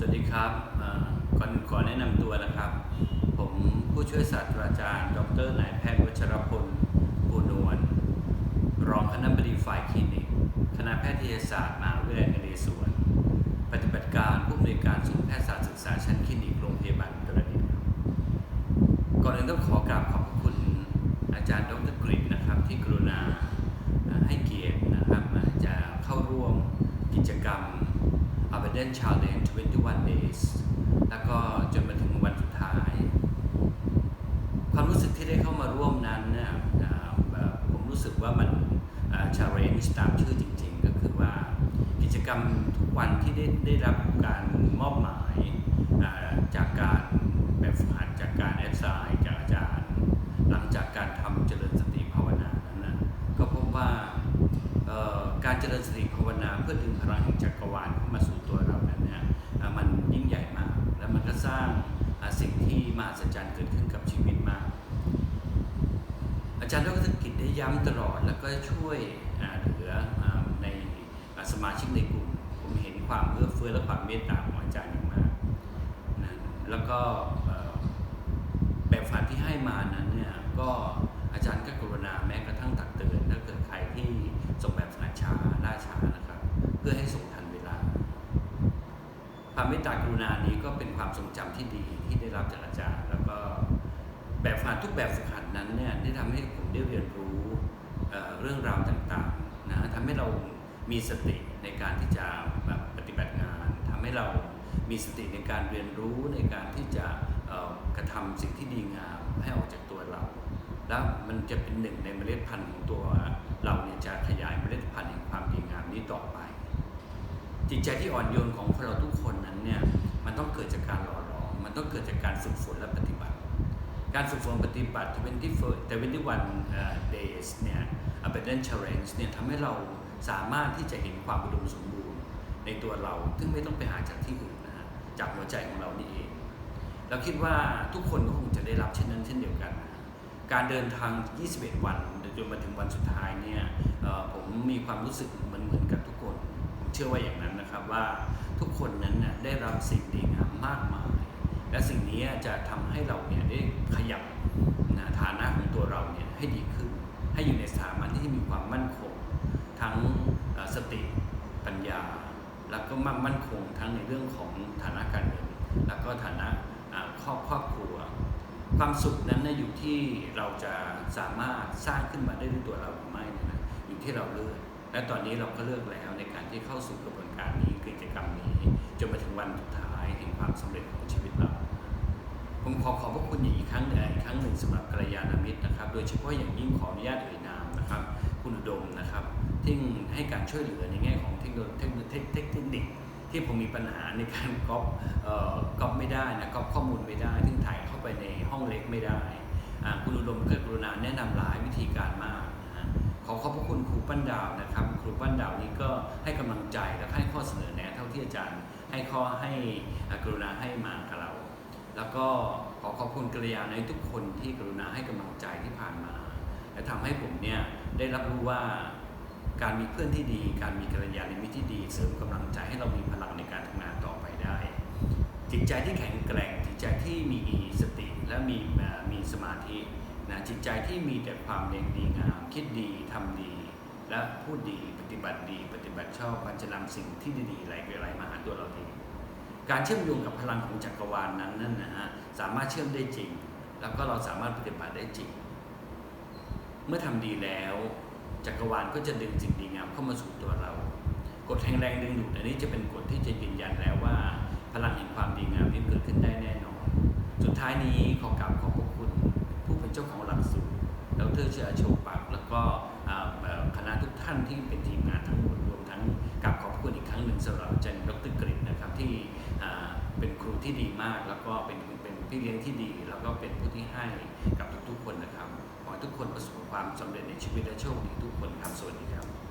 สวัสดีครับก่อนขอแนะนำตัวนะครับ ผมผู้ช่วยศาสตราจารย์ ดรนายแพทย์วัชรพลปูนวลรองคณะบดีฝ่ายคลินิก คณะแพทยศาสตร์มหาวิทยาลัยนเรศวร ปฏิบัติการผู้อำนวยการศูนย์แพทยศาสตร์ศึกษาชั้นคลินิกโรงพยาบาลอุตรดิตถ์ก่อนอื่นต้องขอกราบขอบพระคุณอาจารย์ดรกฤษนะครับที่กรุณาให้เกียรตินะครับมาจะเข้าร่วมกิจกรรม Abundant Challenge 21 Days แล้วก็จนมาถึงวันสุดท้าย ความรู้สึกที่ได้เข้ามาร่วมนั้นเนี่ยผมรู้สึกว่ามัน challenge ตามชื่อจริงๆ ก็คือว่ากิจกรรมทุกวันที่ได้ได้รับการมอบหมายจากการแบบฝึกหัดจากการแอดไซน์จากอาจารย์ หลังจากการทำเจริญสติภาวนานั้นนะก็พบว่าการเจริญสติภาวนาเพื่อดึงพลังแห่งจักรวาลเข้ามาสู่ตัว ยิ่งใหญ่มาก แล้วมันก็สร้างสิ่งที่มหัศจรรย์เกิดขึ้นกับชีวิตมาก อาจารย์ดรกิจได้ย้ำตลอดแล้วก็ช่วยเหลือในสมาชิกในกลุ่ม ผมเห็นความเอื้อเฟื้อและความเมตตาของอาจารย์อย่างมากนะแล้วก็แบบฝันที่ให้มานั้นเนี่ยก็อาจารย์ก็กรุณาแม้กระทั่งตักเตือนถ้าเกิดใครที่ส่งแบบฝันช้าล่าช้านะครับ เพื่อให้ส่งท ความเมตตากรุณานี้ก็เป็นความทรงจำที่ดีที่ได้รับจากอาจารย์ แล้วก็แบบฝึกหัดทุกแบบฝึกหัดนั้นเนี่ยได้ทำให้ผมได้เรียนรู้เเรื่องราวต่างๆนะทำให้เรามีสติในการที่จะแบบปฏิบัติงานทำให้เรามีสติในการเรียนรู้ในการที่จะกระทำสิ่งที่ดีงามให้ออกจากตัวเรา แล้วมันจะเป็นหนึ่งในเมล็ดพันธุ์ของตัวเราเนี่ยจะขยายเมล็ดพันธุ์แห่งความดีงามนี้ต่อไป จิตใจที่อ่อนโยนของคนเราทุกคนนั้นเนี่ยมันต้องเกิดจากการหล่อหลอมมันต้องเกิดจากการฝึกฝนและปฏิบัติ การฝึกฝนปฏิบัติ21 21เอ่อ days เนี่ย abundant challenge เนี่ยทำให้เราสามารถที่จะเห็นความอุดมสมบูรณ์ในตัวเรา ซึ่งไม่ต้องไปหาจากที่อื่นนะฮะจากหัวใจของเรานี่เอง เราคิดว่าทุกคนก็คงจะได้รับเช่นนั้นเช่นเดียวกัน การเดินทาง 21 วันจนมาถึงวันสุดท้ายเนี่ยผมมีความรู้สึกเหมือนเหมือนกับทุกคน เชื่อว่าอย่างนั้นนะครับว่าทุกคนนั้นน่ะได้รับสิ่งดีงามมากมาย และสิ่งนี้จะทำให้เราเนี่ยได้ขยับนะฐานะของตัวเราเนี่ยให้ดีขึ้น ให้อยู่ในสถาบันที่มีความมั่นคง ทั้งสติปัญญา แล้วก็มั่นมั่นคงทั้งในเรื่องของฐานะการเงินแล้วก็ฐานะครอบครอบครัว ความสุขนั้นนะอยู่ที่เราจะสามารถสร้างขึ้นมาได้ด้วยตัวเราหรือไม่นะอยู่ที่เราเลือก และตอนนี้เราก็เลือกแล้วในการที่เข้าสู่กระบวนการนี้กิจกรรมนี้จนมาถึงวันสุดท้ายแห่งความสำเร็จของชีวิตเราผมขอขอบพระคุณอีกครั้งหนึ่งอีกครั้งหนึ่งสำหรับกัลยาณมิตรนะครับ โดยเฉพาะอย่างยิ่งขออนุญาตเอ่ยนามนะครับ คุณอุดมนะครับที่ให้การช่วยเหลือในแง่ของเทคโนโลยีเทคโนเทคเทคเทคนิคที่ผมมีปัญหาในการก๊อปก๊อปไม่ได้นะก๊อปข้อมูลไม่ได้ซึ่งถ่ายเข้าไปในห้องเล็กไม่ได้ คุณอุดมเกิดกรุณาแนะนำหลายวิธีการมากนะฮะขอขอบพ ปั้นดาวนะครับ ครูปั้นดาวนี้ก็ให้กำลังใจและให้ข้อเสนอแนะเท่าที่อาจารย์ให้ข้อให้กรุณาให้มากับเรา แล้วก็ขอขอบคุณกัลยาณมิตรทุกคนที่กรุณาให้กำลังใจที่ผ่านมา และทำให้ผมเนี่ยได้รับรู้ว่าการมีเพื่อนที่ดี การมีกัลยาณมิตรที่ดีเสริมกำลังใจให้เรามีพลังในการทำงานต่อไปได้ จิตใจที่แข็งแกร่งจิตใจที่มีสติและมีมีสมาธินะจิตใจที่มีแต่ความเรียงดีงาม คิดดีทำดี และพูดดีปฏิบัติดี ปฏิบัติชอบมันจะนำสิ่งที่ดีๆไหลไปไหลมาหาตัวเราเองการเชื่อมโยงกับพลังของจักรวาลนั้นนั่นนะฮะสามารถเชื่อมได้จริง แล้วก็เราสามารถปฏิบัติได้จริง เมื่อทำดีแล้ว จักรวาลก็จะดึงสิ่งดีงามเข้ามาสู่ตัวเรา กฎแห่งแรงดึงดูดอันนี้จะเป็นกฎที่จะยืนยันแล้วว่า พลังแห่งความดีงามนี้เกิดขึ้นได้แน่นอน สุดท้ายนี้ขอกราบขอบพระคุณ ผู้เป็นเจ้าของหลักสูตรดรเชอโชปักแล้วก็ คณะทุกท่านที่เป็นทีมงานทั้งหมดรวมทั้งกับขอบคุณอีกครั้งหนึ่งสำหรับอาจารย์ดรกฤษนะครับที่เป็นครูที่ดีมาก แล้วก็เป็นเป็นพี่เลี้ยงที่ดี แล้วก็เป็นผู้ที่ให้กับทุกๆคนนะครับขอทุกคนประสบความสำเร็จในชีวิตและโชคดีทุกคนครับสวัสดีครับ